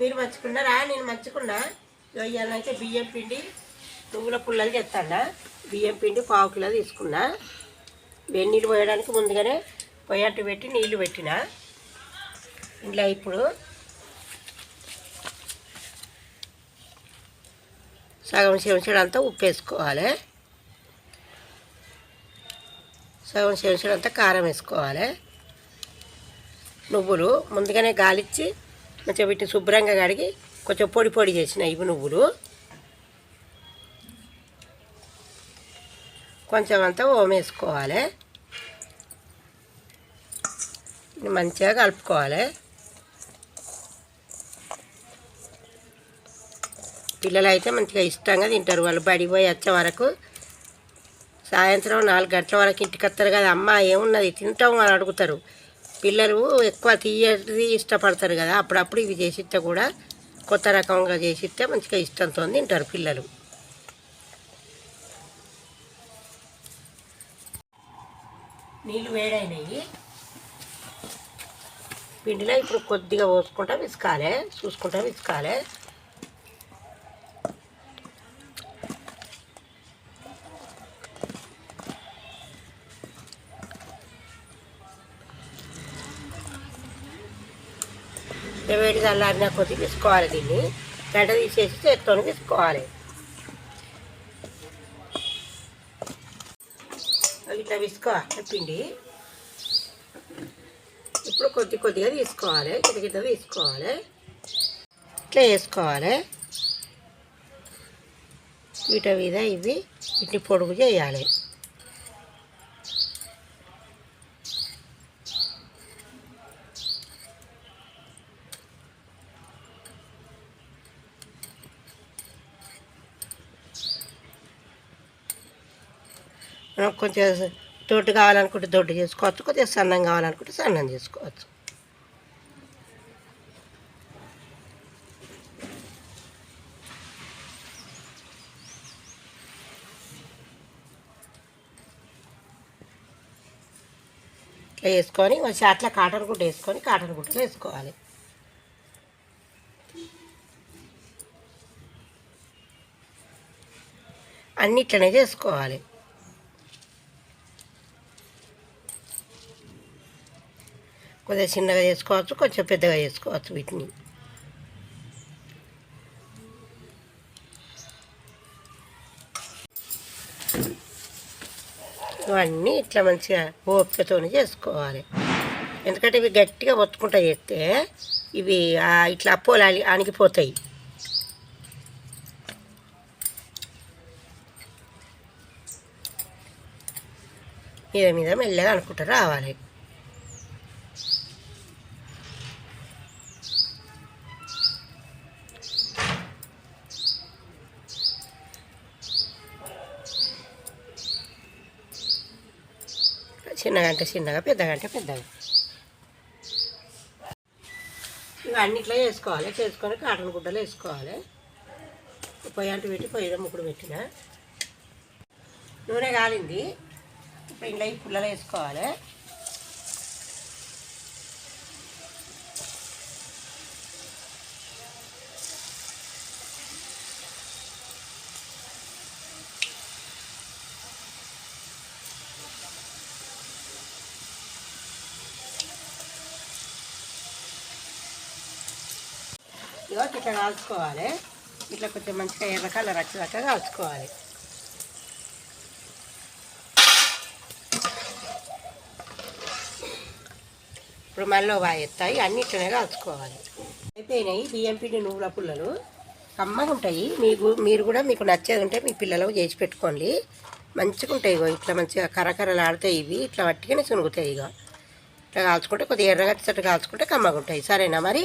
మీరు మర్చుకున్నారా? నేను మర్చుకున్నా. ఇవాళైతే బియ్యం పిండి నువ్వుల పుల్లలు చేస్తాడా బియ్యం పిండి పావు కిలో తీసుకున్నా. వెన్నీళ్ళు పోయడానికి ముందుగానే పొయ్యట్టు పెట్టి నీళ్ళు పెట్టిన. ఇంట్లో ఇప్పుడు సగం చెంచడంతా అంతా ఉప్పు వేసుకోవాలి సగం చెంచడంతా కారం వేసుకోవాలి. నువ్వులు ముందుగానే గాలిచ్చి మంచిగా పెట్టి శుభ్రంగా కడిగి కొంచెం పొడి పొడి చేసిన ఇవి నువ్వులు. కొంచెం అంతా ఓం వేసుకోవాలి. మంచిగా కలుపుకోవాలి. పిల్లలు అయితే మంచిగా ఇష్టంగా తింటారు వాళ్ళు. బడి పోయి వచ్చే వరకు సాయంత్రం నాలుగు గంటల వరకు ఇంటికి వస్తారు కదా. అమ్మ ఏమున్నది? తింటాం అని అడుగుతారు. పిల్లలు ఎక్కువ తీయది ఇష్టపడతారు కదా అప్పుడప్పుడు ఇవి చేసిస్తే కూడా కొత్త రకంగా చేసిస్తే మంచిగా ఇష్టంతో తింటారు పిల్లలు. నీళ్ళు వేడైనాయి. పిండిలో ఇప్పుడు కొద్దిగా పోసుకుంటా విసుకాలే చూసుకుంటా విసుకాలి. వేడి చల్లారిన కొద్ది తీసుకోవాలి దీన్ని. గడ్డ తీసేసి చేత్తో తీసుకోవాలి. ఇట్లా విసుకోవాలి పిండి. ఇప్పుడు కొద్ది కొద్దిగా తీసుకోవాలి. కింద కింద తీసుకోవాలి. ఇట్లా వేసుకోవాలి. వీటి మీద ఇవి వీటిని పొడుగు చేయాలి. కొంచెం దొడ్డు కావాలనుకుంటే దొడ్డు చేసుకోవచ్చు కొద్దిగా సన్నం కావాలనుకుంటే సన్నం చేసుకోవచ్చు. ఇట్లా వేసుకొని ఒక అట్లా కాటన్ గుడ్డ వేసుకొని కాటన్ గుడ్డలో వేసుకోవాలి. అన్ని ఇట్లనే చేసుకోవాలి. కొద్దిగా చిన్నగా చేసుకోవచ్చు కొంచెం పెద్దగా చేసుకోవచ్చు వీటిని. ఇవన్నీ ఇట్లా మంచిగా ఓపికతో చేసుకోవాలి. ఎందుకంటే ఇవి గట్టిగా ఒత్తుకుంటా చేస్తే ఇవి ఇట్లా అప్పోలాలి ఆనిగిపోతాయి మీద మీద మెల్లగా అనుకుంటా రావాలి. చిన్నగా అంటే చిన్నగా పెద్దగా అంటే పెద్దగా. ఇంకా అన్నిట్లో వేసుకోవాలి. చేసుకొని కాటన్ గుడ్డలు వేసుకోవాలి. పొయ్యి అంటు పెట్టి పొయ్యిలో ముక్కుడు పెట్టిన. నూనె కాలింది. ఇప్పుడు ఇంట్లో ఈ పుల్లలు వేసుకోవాలి. ఇగో ఇట్లా కాల్చుకోవాలి. ఇట్లా కొంచెం మంచిగా ఎర్ర కలర్ వచ్చేదాకా కాల్చుకోవాలి. ఇప్పుడు మళ్ళీ బాగా అన్నీ అన్ని ఇట్లనే కాల్చుకోవాలి. అయిపోయినాయి బియ్యం పిండి నువ్వుల పుల్లలు. కమ్మగా ఉంటాయి. మీకు మీరు కూడా మీకు నచ్చేది ఉంటే మీ పిల్లలకు చేసి పెట్టుకోండి. మంచిగా ఉంటాయి ఇగో ఇట్లా మంచిగా కరకరలాడతాయి ఇవి. ఇట్లా వట్టిగానే సునుగుతాయి ఇక ఇట్లా కాల్చుకుంటే కొద్దిగా ఎర్రగా వచ్చేటట్టు కాల్చుకుంటే కమ్మగా ఉంటాయి. సరేనా మరి?